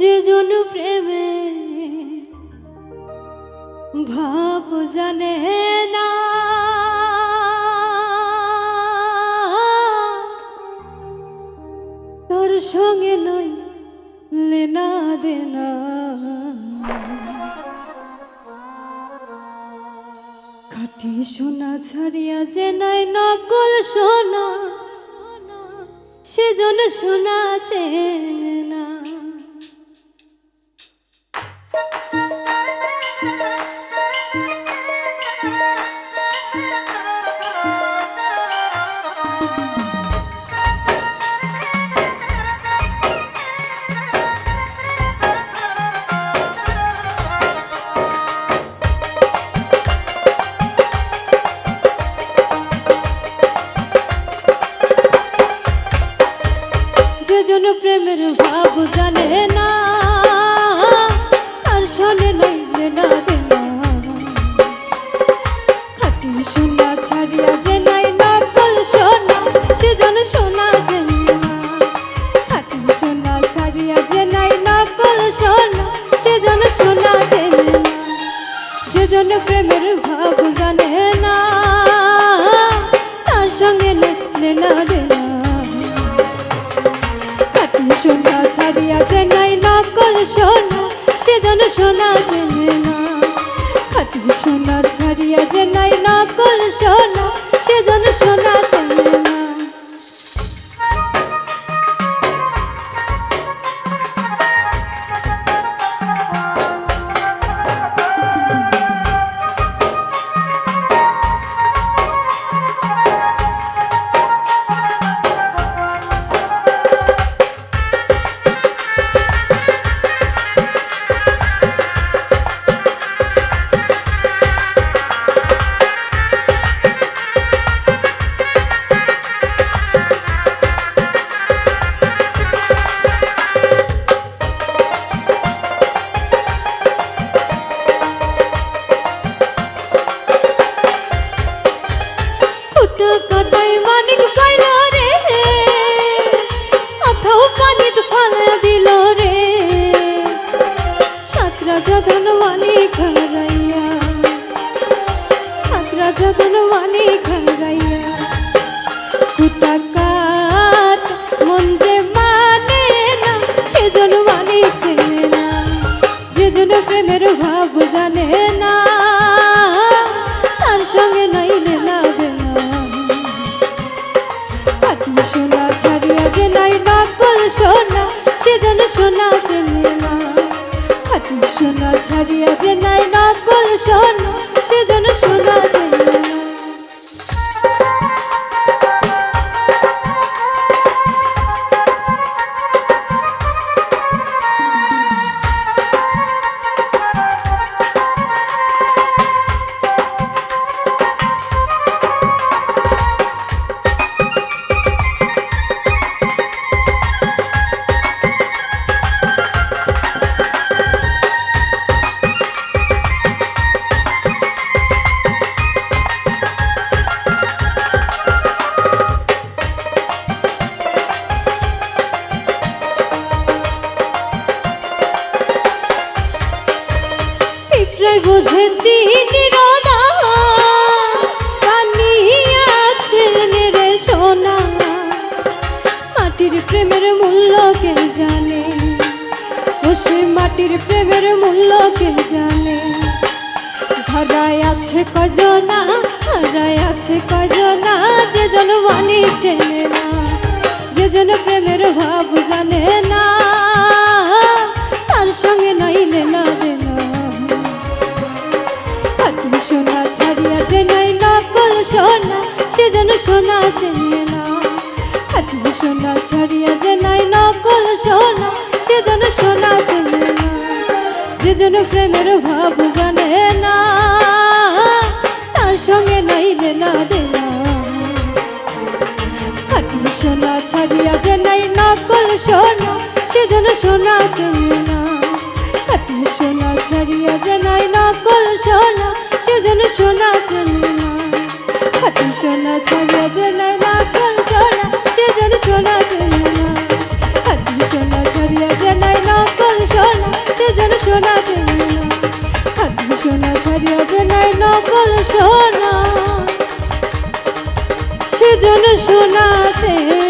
যে জন প্রেমে ভাব জানে না। তোর সঙ্গে নয় লেনা দেনা। খাটি সোনা ছাড়িয়া যে নাই নকল সোনা, সেজন সোনা চেনে প্রেমের ভাব জানে না। আর শোনে নইলে না সোনা, ছাড়িয়া যে নাই নকল সোনা, সে যেন সোনা জেনে না। খাটি সোনা, ছাড়িয়া যে নাই নকল সোনা দিল রে। সাতরা জগন মানিক হারাইয়া সাতরা জগন মানিক হারাইয়া কুটা কাট মন যে মানে না সেজন না। প্রেমের ভাব জানে না, তার সঙ্গে নাইলে না খাটি সোনা ছাড়িয়া যে নাই নকল সোনা ছাড়িয়া যে নাই বুঝেছি নিরোদা। কানিয়াছেন রে সোনা। মাটির প্রেমের মূল্য কে জানে? ও সে মাটির প্রেমের মূল্য কে জানে? ধরায় আছে কজনা, হারায় আছে কজনা। যে জন না, যে জন প্রেমের ভাব জানে না। সঙ্গে নাইলে না দেনা খাটি সোনা, ছাড়িয়া যে নাই নকল সোনা সে যেন সোনা চেনে না। খাটি সোনা, ছাড়িয়া যে নাই নকল সোনা সে যেন সোনা চেনে না। খাটি নাই নকল সোনা সেজন সোনা চেয়ে